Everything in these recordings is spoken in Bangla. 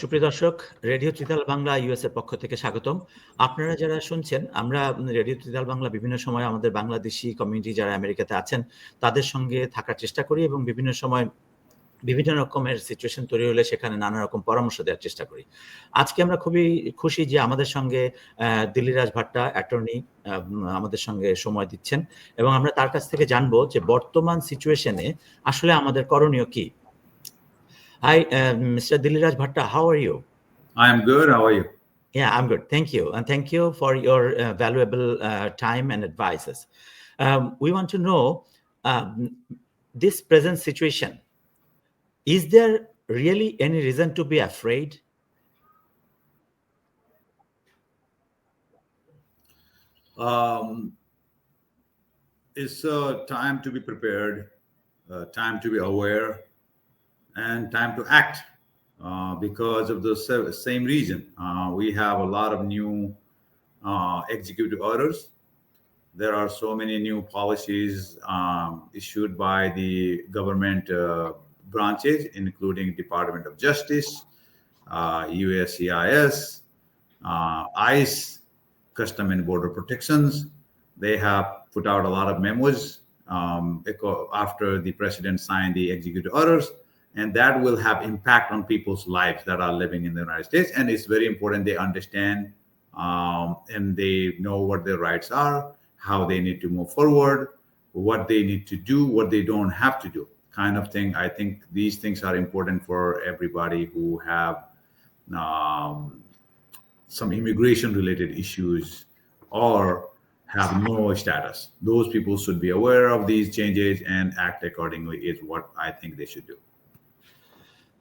সুপ্রিয় দর্শক, রেডিও ত্রিতাল বাংলা ইউএস এর পক্ষ থেকে স্বাগতম। আপনারা যারা শুনছেন, আমরা রেডিও ত্রিতাল বাংলা বিভিন্ন সময় আমাদের বাংলাদেশি কমিউনিটি যারা আমেরিকাতে আছেন, তাদের সঙ্গে থাকার চেষ্টা করি এবং বিভিন্ন সময় বিভিন্ন রকমের সিচুয়েশন তৈরি হলে সেখানে নানা রকম পরামর্শ দেওয়ার চেষ্টা করি। আজকে আমরা খুবই খুশি যে আমাদের সঙ্গে দিল্লিরাজ ভাট্টা অ্যাটর্নি আমাদের সঙ্গে সময় দিচ্ছেন এবং আমরা তার কাছ থেকে জানব যে বর্তমান সিচুয়েশনে আসলে আমাদের করণীয় কি। Hi, uh, Mr. Diliraj Bhatta, how are you? I am good. How are you? Yeah, I'm good. Thank you. And thank you for your uh, valuable uh, time and advices. Um, we want to know um, this present situation is there really any reason to be afraid? Um, it's time to be prepared, uh, time to be aware and time to act. Uh, because of the same reason, uh, we have a lot of new uh, executive orders. There are so many new policies um, issued by the government uh, branches, including Department of Justice, uh, USCIS, uh, ICE, Custom and Border Protections. They have put out a lot of memos um, after the president signed the executive orders, and that will have impact on people's lives that are living in the United States. And it's very important they understand um, and they know what their rights are, how they need to move forward, what they need to do, what they don't have to do, kind of thing. I think these things are important for everybody who have um, some immigration related issues or have no status. Those people should be aware of these changes and act accordingly, is what I think they should do.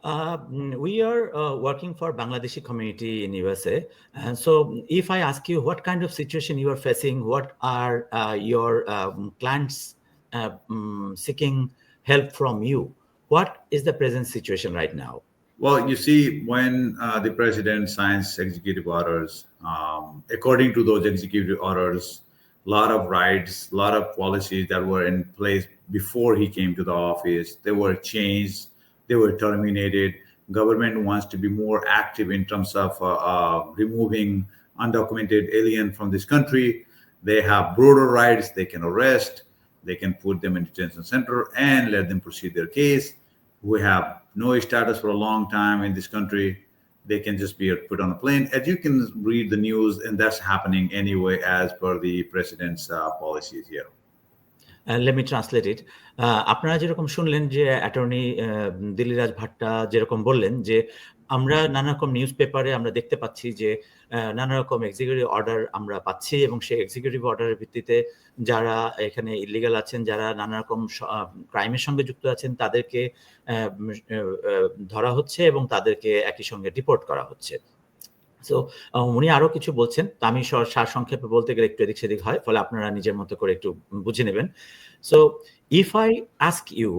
Uh, we are uh, working for Bangladeshi community in USA, and so if I ask you what kind of situation you are facing, what are uh, your um, clients mm, seeking help from you? What is the present situation right now? Well, you see, when uh, the president signs executive orders, um, according to those executive orders, a lot of rights, a lot of policies that were in place before he came to the office, they were changed, they were terminated. Government wants to be more active in terms of uh, uh, removing undocumented alien from this country. They have broader rights. They can arrest, they can put them in detention center and let them proceed their case. We have no status for a long time in this country. They can just be put on a plane. As you can read the news, and that's happening anyway, as per the president's uh, policies here. Let me translate it আপনারা যেরকম শুনলেন যে অ্যাটর্নি দিল্লিরাজ ভাট্টা যেরকম বললেন যে আমরা নানা রকম নিউজ পেপারে আমরা দেখতে পাচ্ছি যে নানা রকম এক্সিকিউটিভ অর্ডার আমরা পাচ্ছি এবং সেই এক্সিকিউটিভ অর্ডারের ভিত্তিতে যারা এখানে ইলিগাল আছেন, যারা নানা রকম ক্রাইমের সঙ্গে যুক্ত আছেন, তাদেরকে ধরা হচ্ছে এবং তাদেরকে একই সঙ্গে ডিপোর্ট করা হচ্ছে। সো উনি আরও কিছু বলছেন। তো আমি সার সংক্ষেপে বলতে গেলে একটু এদিক সেদিক হয় ফলে আপনারা নিজের মতো করে একটু বুঝে নেবেন। So if I ask you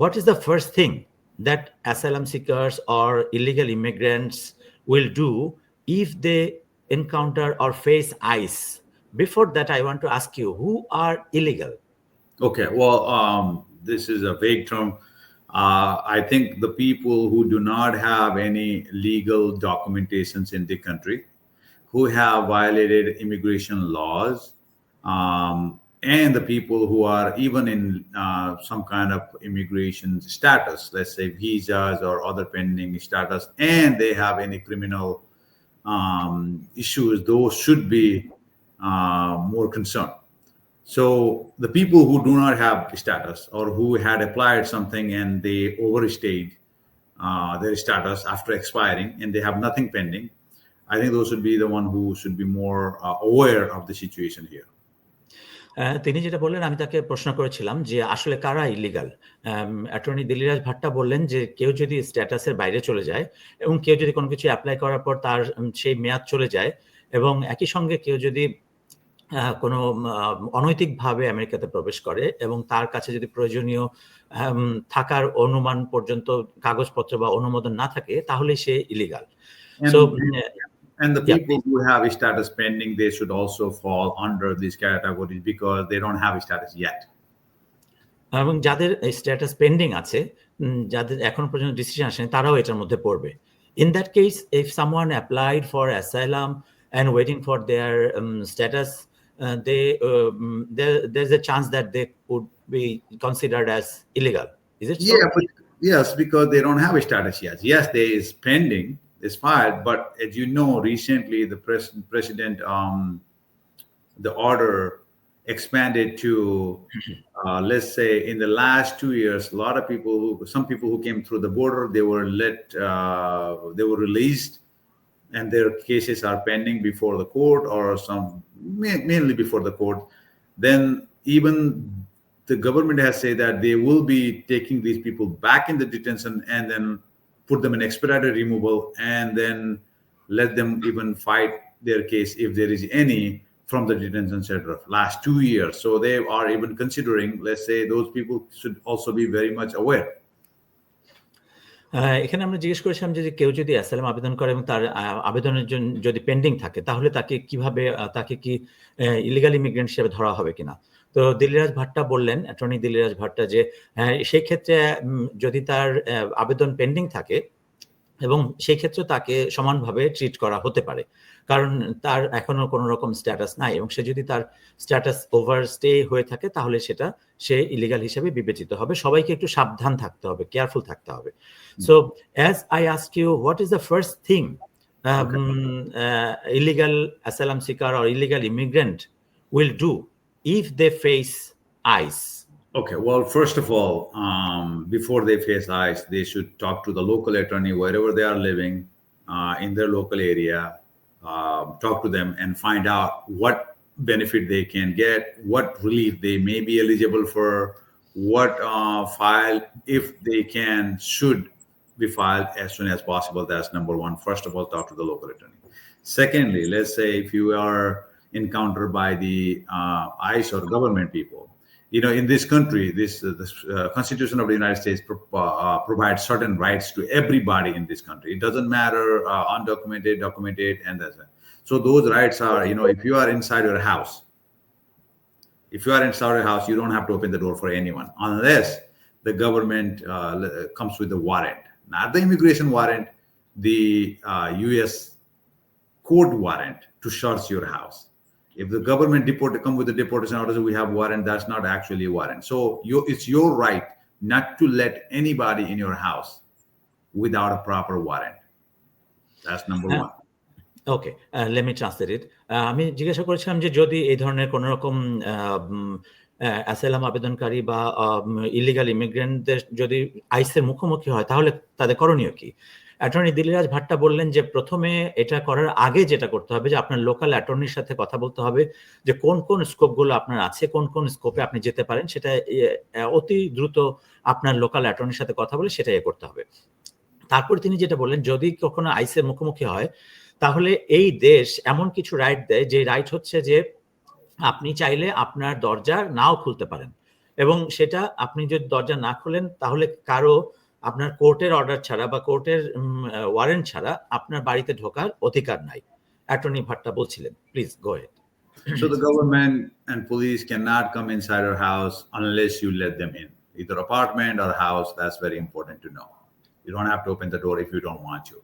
what is the first thing that asylum seekers or illegal immigrants will do if they encounter or face ICE before that I want to ask you who are illegal well, um, this is a vague term. Uh, I think the people who do not have any legal documentations in the country, who have violated immigration laws, um, and the people who are even in uh, some kind of immigration status, let's say visas or other pending status, and they have any criminal um, issues, those should be uh, more concerned. So the people who do not have status or who had applied something and they overstayed uh, their status after expiring and they have nothing pending, I think those should be the one who should be more uh, aware of the situation here. তিনি যেটা বললেন আমি তাকে প্রশ্ন করেছিলাম যে আসলে কারা ইলিগাল অ্যাটর্নি দিল্লিরাজ ভাট্টা বললেন যে কেউ যদি স্ট্যাটাসের বাইরে চলে যায় এবং কেউ যদি কোনো কিছু অ্যাপ্লাই করার পর তার সেই মেয়াদ চলে যায় এবং একই সঙ্গে কেউ যদি কোনো অনৈতিকভাবে আমেরিকাতে প্রবেশ করে এবং তার কাছে যদি প্রয়োজনীয় থাকার অনুমান পর্যন্ত কাগজপত্র বা অনুমোদন না থাকে তাহলে সে illegal so and the yeah. people who have a status pending, they should also fall under these categories because they don't have a status yet. এবং যাদের স্ট্যাটাস পেন্ডিং আছে যাদের এখনও পর্যন্ত ডিসিশন আসেনি তারাও এটার মধ্যে পড়বে in that case if someone applied for asylum and waiting for their status they there's a chance that they would be considered as illegal. Is it so? Yeah, but yes, because they don't have a status yet. Yes, there is pending, it's filed, but as you know, recently the pres- president, um, the order expanded to, uh, let's say, in the last two years, a lot of people who, some people who came through the border, they were let, uh, they were released, and their cases are pending before the court or some mainly before the court. Then even the government has said that they will be taking these people back in the detention and then put them in expedited removal and then let them even fight their case if there is any from the detention center of last two years so they are even considering let's say those people should also be very much aware এখানে আমরা জিজ্ঞেস করেছিলাম যে যে কেউ যদি অ্যাসাইলাম আবেদন করে এবং তার আবেদনের জন্য যদি পেন্ডিং থাকে তাহলে তাকে কীভাবে তাকে কি ইলিগাল ইমিগ্রেন্ট হিসেবে ধরা হবে কিনা? তো দিল্লিরাজ ভাট্টা বললেন অ্যাটর্নি দিল্লিরাজ ভাট্টা যে হ্যাঁ, সেই ক্ষেত্রে যদি তার আবেদন পেন্ডিং থাকে এবং সেই ক্ষেত্রে তাকে সমানভাবে ট্রিট করা হতে পারে। কারণ তার এখনও কোনো রকম স্ট্যাটাস নাই এবং সে যদি তার স্ট্যাটাস ওভার স্টে হয়ে থাকে তাহলে সেটা সে ইলিগাল হিসেবে বিবেচিত হবে। সবাইকে একটু সাবধান থাকতে হবে কেয়ারফুল থাকতে হবে। So as I ask you what is the first thing illegal asylum seeker or illegal immigrant will do if they face ICE Okay, well, first of all, um, before they face ICE, they should talk to the local attorney wherever they are living uh, in their local area, uh, talk to them and find out what benefit they can get, what relief they may be eligible for, what uh, file, if they can, should be filed as soon as possible. That's number one. First of all, talk to the local attorney. Secondly, let's say if you are encountered by the uh, ICE or government people, you know, in this country, this uh, the uh, Constitution of the United States pro- uh, provides certain rights to everybody in this country. It doesn't matter uh, undocumented, documented, and that's it. So those rights are, you know, if you are inside your house, if you are inside your house, you don't have to open the door for anyone unless the government uh, comes with a warrant, not the immigration warrant, the uh, U.S. court warrant to search your house if the government deport come with the deportation orders we have warrant that's not actually a warrant so you, it's your right not to let anybody in your house without a proper warrant that's number Uh, one okay let me translate it আমি জিজ্ঞাসা করেছিলাম যে যদি এই ধরনের কোন রকম অ্যাসাইলাম আবেদনকারী বা ইলিগাল ইমিগ্রেন্টদের যদি আইসের মুখোমুখি হয় তাহলে তাদের করণীয় কি অ্যাটর্নি দিলিরাজ ভাট্টা বললেন যে, প্রথমে এটা করার আগে যেটা করতে হবে যে, আপনার লোকাল অ্যাটর্নির সাথে কথা বলতে হবে যে, কোন কোন স্কোপগুলো আপনার আছে, কোন কোন স্কোপে আপনি যেতে পারেন, সেটা অতি দ্রুত আপনার লোকাল অ্যাটর্নির সাথে কথা বলে সেটা করতে হবে। তারপর তিনি যেটা বললেন, যদি কখনো আইসের মুখোমুখি হয়, তাহলে এই দেশ এমন কিছু রাইট দেয়, যে রাইট হচ্ছে যে, আপনি চাইলে আপনার দরজা নাও খুলতে পারেন এবং সেটা আপনি যদি দরজা না খুলেন, তাহলে কারও আপনার কোর্টের অর্ডার ছাড়া বা কোর্টের ওয়ারেন্ট ছাড়া আপনার বাড়িতে ঢোকার অধিকার নাই অ্যাটর্নি ভাট্টা বলছিলেন please go so the government and police cannot come inside your house unless you let them in either apartment or house that's very important to know you don't have to open the door if you don't want to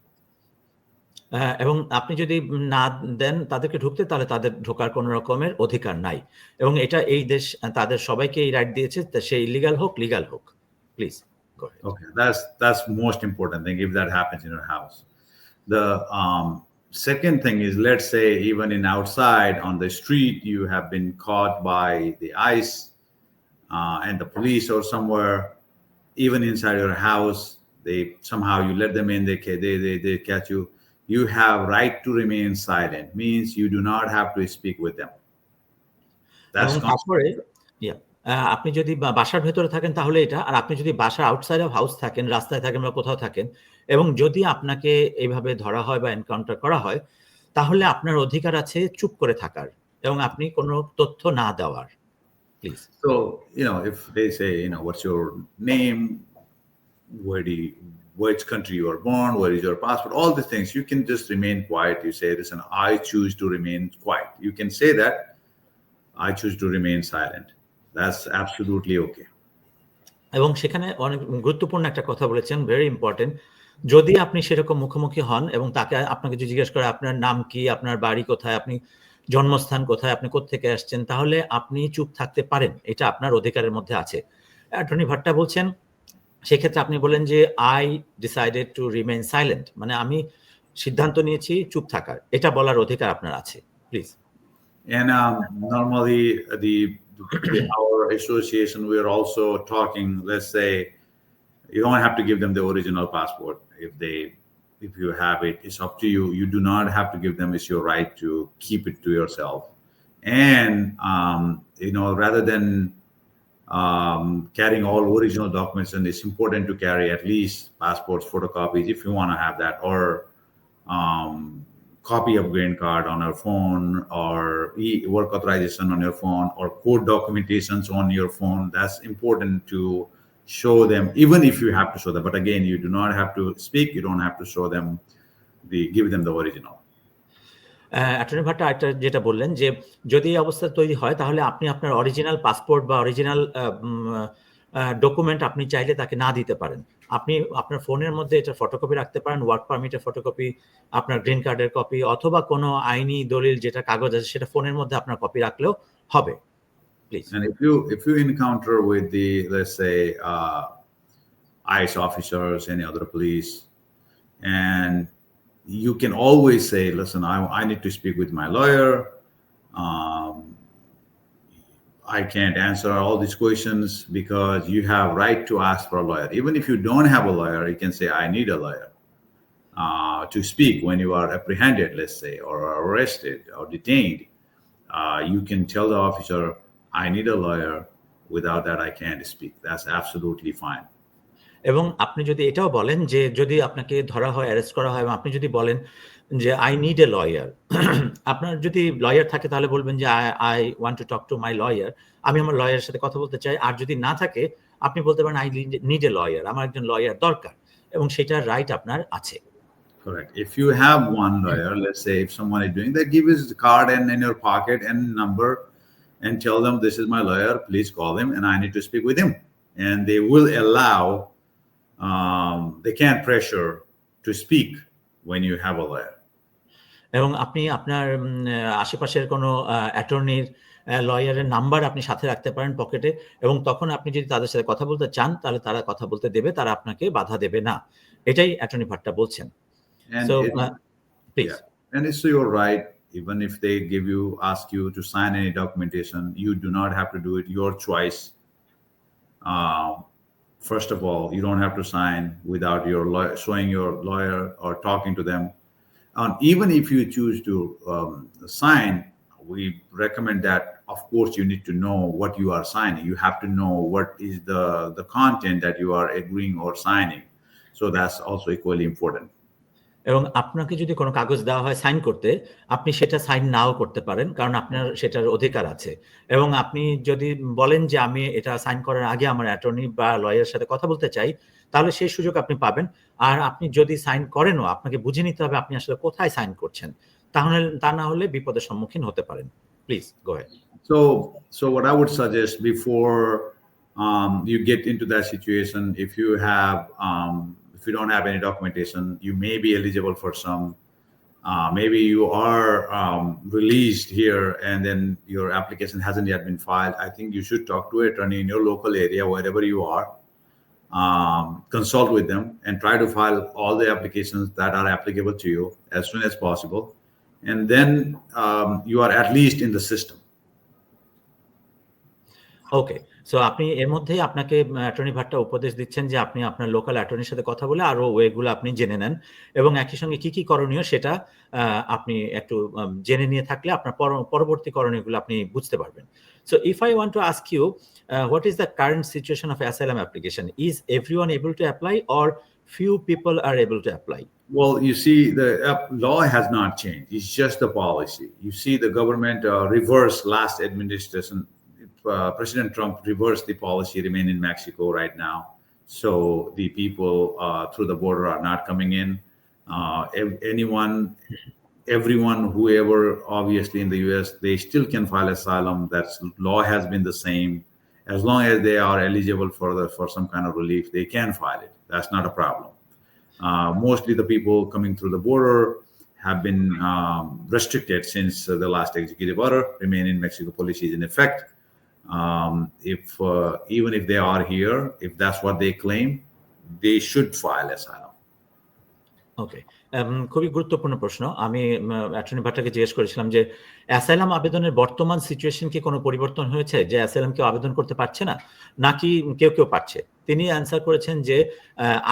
এবং আপনি যদি না দেন তাদেরকে ঢুকতে তাহলে তাদের ঢোকার কোনো রকমের অধিকার নাই এবং এটা এই দেশ তাদের সবাইকে এই রাইট দিয়েছে সে ইলিগাল হোক লিগাল হোক please go ahead. Okay, that's that's most important thing if that happens in your house. The um, second thing is let's say even in outside on the street you have been caught by the ice uh, and the police or somewhere even inside your house they somehow you let them in they, they they they catch you you have right to remain silent means you do not have to speak with them that's not yeah আপনি যদি বাসার ভেতরে থাকেন তাহলে এটা আর আপনি যদি বাসার আউটসাইড অফ হাউস থাকেন রাস্তায় থাকেন বা কোথাও থাকেন এবং যদি আপনাকে এইভাবে ধরা হয় বা এনকাউন্টার করা হয় তাহলে আপনার অধিকার আছে চুপ করে থাকার এবং আপনি কোনো তথ্য না দেওয়ার please So, you know, if they say, you know, what's your name, where do you, which country you are born, where is your passport, all these things, you can just remain quiet. You say, listen, I choose to remain quiet. You can say that. I choose to remain silent. That's absolutely okay. এবং সেখানে অনেক গুরুত্বপূর্ণ একটা কথা বলেছেন ভেরি ইম্পর্টেন্ট যদি আপনি সেরকম মুখোমুখি হন এবং তাকে আপনাকে যদি জিজ্ঞেস করে আপনার নাম কি আপনার বাড়ি কোথায় আপনি জন্মস্থান কোথায় আপনি কোত্থেকে আসছেন তাহলে আপনি চুপ থাকতে পারেন। এটা আপনার অধিকারের মধ্যে আছে। অ্যাটর্নি ভাট্টা বলছেন সেক্ষেত্রে আপনি বলেন যে I decided to remain silent মানে আমি সিদ্ধান্ত নিয়েছি চুপ থাকার। এটা বলার অধিকার আপনার আছে। Please And um, normally, the our association we are also talking. Let's say you don't have to give them the original passport if they if you have it. It's up to you. You do not have to give them. It's your right to keep it to yourself. And um, you know, rather than um, carrying all original documents, and it's important to carry at least passports, photocopies if you want to have that, or um, copy of green card on your phone or e- work authorization on your phone or court documentations on your phone that's important to show them even if you have to show them but again you do not have to speak you don't have to show them the give them the original attorney Bhatta একটা যেটা বললেন যে যদি এই অবস্থা তৈরি হয় তাহলে আপনি আপনার অরিজিনাল পাসপোর্ট বা অরিজিনাল ডকুমেন্ট আপনি চাইলে তাকে না দিতে পারেন আপনি আপনার ফোনের মধ্যে এটা ফটোকপি রাখতে পারেন ওয়ার্ক পারমিটের ফটোকপি আপনার গ্রিন কার্ডের কপি অথবা কোনো আইনি দলিল যেটা কাগজ আছে সেটা ফোনের মধ্যে আপনার কপি রাখলেও হবে and if you if you encounter with the let's say uh, ice officers any other police and you can always say listen i, I need to speak with my lawyer um, i can't answer all these questions because you have right to ask for a lawyer even if you don't have a lawyer you can say i need a lawyer uh, to speak when you are apprehended let's say or arrested or detained uh, you can tell the officer I need a lawyer. Without that, I can't speak. That's absolutely fine. এবং আপনি যদি এটাও বলেন যে যদি আপনাকে ধরা হয় অ্যারেস্ট করা হয় এবং আপনি যদি বলেন যে আই নিড এ লয়ার আপনার যদি লয়ার থাকে তাহলে বলবেন যে I I want to talk to my lawyer আমি আমার লয়ারের সাথে কথা বলতে চাই আর যদি না থাকে আপনি বলতে পারেন আই নিড এ লয়ার আমার একজন লয়ার দরকার এবং সেটার রাইট আপনার আছে Correct. If you have one lawyer, let's say if someone is doing that, give his card and in your pocket and number and tell them this is my lawyer, please call him and I need to speak with him. And they will allow, um, they can't pressure to speak when you have a lawyer. এবং আপনি আপনার আশেপাশের কোনো অ্যাটর্নির লয়ারের নাম্বার আপনি সাথে রাখতে পারেন পকেটে এবং তখন আপনি যদি তাদের সাথে কথা বলতে চান তাহলে তারা কথা বলতে দেবে তারা আপনাকে বাধা দেবে না এটাই অ্যাটর্নি ভাট্টা বলছেন And so please And it's your right, even if they give you, ask you to sign any documentation, you do not have to do it, your choice. Um, first of all, you don't have to sign without your lawyer, showing your lawyer or talking to them. And even if you choose to um, sign, we recommend that, of course, you need to know what you are signing. You have to know what is the, the content that you are agreeing or signing. So that's also equally important. এবং আপনাকে যদি কোনো কাগজ দেওয়া হয় সাইন করতে আপনি সেটা সাইন নাও করতে পারেন কারণ আপনার সেটার অধিকার আছে এবং আপনি যদি বলেন যে আমি এটা সাইন করার আগে আমার অ্যাটর্নি বা লয়ারের সাথে কথা বলতে চাই তাহলে সেই সুযোগ আপনি পাবেন আর আপনি যদি সাইন করেনও আপনাকে বুঝে নিতে হবে আপনি আসলে কোথায় সাইন করছেন তাহলে তা না হলে বিপদের সম্মুখীন হতে পারেন please go So, so what I would suggest um, you get into that situation, if you have, um, if you don't have any documentation, you may be eligible for some. Uh, maybe you are um, released here, and then your application hasn't yet been filed. I think you should talk to an attorney in your local area, wherever you are. Um, consult with them and try to file all the applications that are applicable to you as soon as possible, and then um, you are at least in the system. Okay so আপনি এর মধ্যেই আপনাকে অ্যাটর্নি ভাট্টা উপদেশ দিচ্ছেন যে আপনি আপনার লোকাল অ্যাটর্নির সাথে কথা বলে আরও ওয়েগুলো আপনি জেনে নেন এবং একই সঙ্গে কি কি করণীয় সেটা আপনি একটু জেনে নিয়ে থাকলে আপনার পর- পরবর্তী করণীয়গুলো আপনি বুঝতে পারবেন so if I want to ask you what is the current situation of asylum application is everyone able to apply or few people are able to apply Well, you see, the law has not changed. It's just the policy. You see, the government uh, reversed last administration. Uh, President Trump reversed the policy, remain in Mexico right now. So the people uh, through the border are not coming in. Uh, anyone, everyone, whoever, obviously in the U.S., they still can file asylum. That law has been the same, as long as they are eligible for the for some kind of relief, they can file it. That's not a problem. Uh, mostly the people coming through the border have been um, restricted since the last executive order. Remain in Mexico policy is in effect. Um, if uh, even if they are here, if that's what they claim, they should file asylum. Okay খুবই গুরুত্বপূর্ণ প্রশ্ন। আমি অ্যাটর্নি ভাট্টাকে জিজ্ঞেস করেছিলাম যে অ্যাসাইলাম আবেদনের বর্তমান সিচুয়েশন কি কোনো পরিবর্তন হয়েছে? যে অ্যাসাইলাম কেউ আবেদন করতে পারছে না? নাকি কেউ কেউ পারছে? তিনি অ্যান্সার করেছেন যে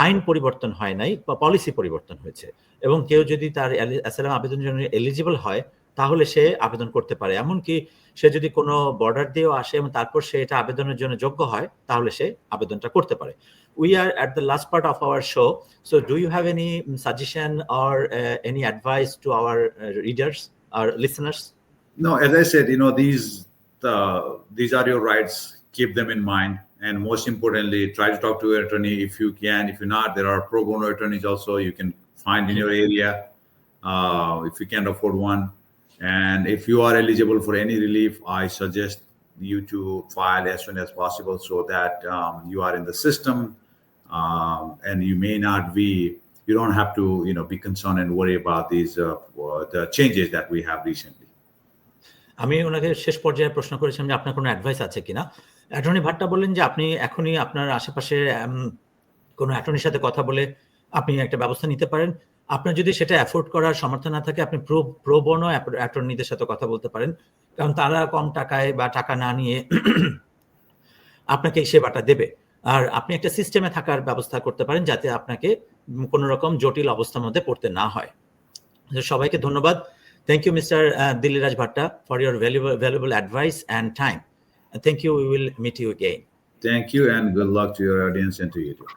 আইন পরিবর্তন হয় নাই পলিসি পরিবর্তন হয়েছে। এবং কেউ যদি তার অ্যাসাইলাম আবেদনের জন্য এলিজিবল হয় তাহলে সে আবেদন করতে পারে এমনকি সে যদি কোনো বর্ডার দিয়েও আসে এবং তারপর সে এটা আবেদনের জন্য যোগ্য হয় তাহলে সে আবেদনটা করতে পারে we are at the last part of our show So, do you have any mm, suggestion or uh, any advice to our uh, readers, our listeners? No, as I said, you know these uh, these are your rights. Keep them in mind, and most importantly, try to talk to your attorney if you can. If you're not, there are pro bono attorneys also you can find in your area uh, if you can't afford one. And if you are eligible for any relief, I suggest you to file as soon as possible so that um, you are in the system um, and you may not be you don't have to you know be concerned and worry about these uh, the changes that we have recently. আমি ওনাকে শেষ পর্যায়ে প্রশ্ন করেছিলাম যে আপনার কোনো অ্যাডভাইস আছে কিনা অ্যাটর্নি ভাট্টা বললেন যে আপনি এখনই আপনার আশেপাশে কোনো অ্যাটর্নির সাথে কথা বলে আপনি একটা ব্যবস্থা নিতে পারেন আপনার যদি সেটা অ্যাফোর্ড করার সামর্থ্য না থাকে, আপনি প্রো প্রো বনো অ্যাটর্নিদের সাথে কথা বলতে পারেন। কারণ তারা কম টাকায় বা টাকা না নিয়ে আপনাকে এই সেবাটা দেবে। আর আপনি একটা সিস্টেমে থাকার ব্যবস্থা করতে পারেন যাতে আপনাকে কোনো রকম জটিল অবস্থার মধ্যে পড়তে না হয়। সবাইকে ধন্যবাদ। Thank you mister Dilliraj Bhatta for your valuable advice and time thank you we will meet you Thank you and good luck to your audience and to you too.